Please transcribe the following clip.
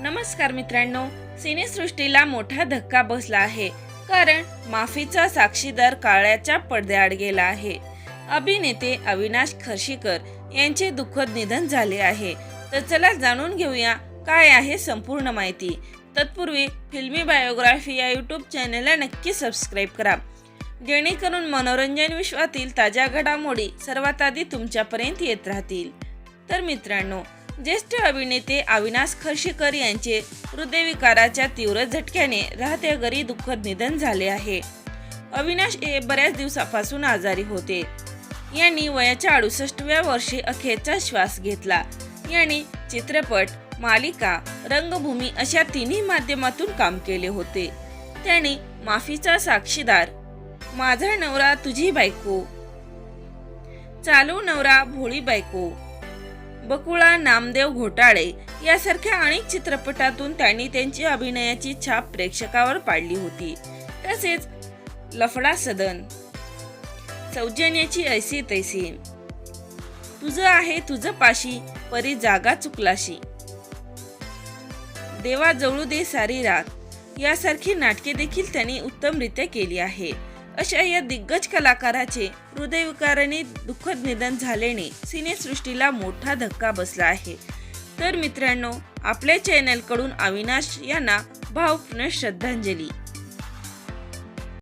नमस्कार मित्रांनो सिनेसृष्टीला मोठा धक्का बसला आहे कारण माफीचा साक्षीदार काळ्याच्या पडद्याआड गेला आहे. अभिनेते अविनाश खर्शीकर यांचे दुःखद निधन झाले आहे. तर चला जाणून घेऊया काय आहे संपूर्ण माहिती. तत्पूर्वी फिल्मी बायोग्राफी या यूट्यूब चॅनलला नक्की सबस्क्राईब करा. जेणेकरून मनोरंजन विश्वातील ताज्या घडामोडी सर्वात आधी तुमच्यापर्यंत येत राहतील. तर मित्रांनो ज्येष्ठ अभिनेते अविनाश खर्शीकर यांचे हृदयविकाराच्या तीव्र झटक्याने राहत्या घरी दुःखद निधन झाले आहे. अविनाश हे बऱ्याच दिवसापासून आजारी होते. यांनी वयाच्या अडुसष्टव्या वर्षी अखेरचा श्वास घेतला. यांनी चित्रपट मालिका रंगभूमी अशा तिन्ही माध्यमातून काम केले होते. त्यांनी माफीचा साक्षीदार माझा नवरा तुझी बायको चालू नवरा भोळी बायको बकुळा नामदेव घोटाळे यासारख्या अनेक चित्रपटातून त्यांनी त्यांची अभिनयाची छाप प्रेक्षकावर पाडली होती. तसेच लफडा सदन सौजन्याची ऐसी तैसी तुझं आहे तुझं पाशी परी जागा चुकलाशी. देवा जवळू दे सारी रात यासारखी नाटके देखील त्यांनी उत्तमरित्या केली आहे. अशा या दिग्गज कलाकाराचे हृदयविकाराने दुःखद निधन झाल्याने सिनेसृष्टीला मोठा धक्का बसला आहे. तर मित्रांनो आपल्या चॅनलकडून अविनाश यांना भावपूर्ण श्रद्धांजली.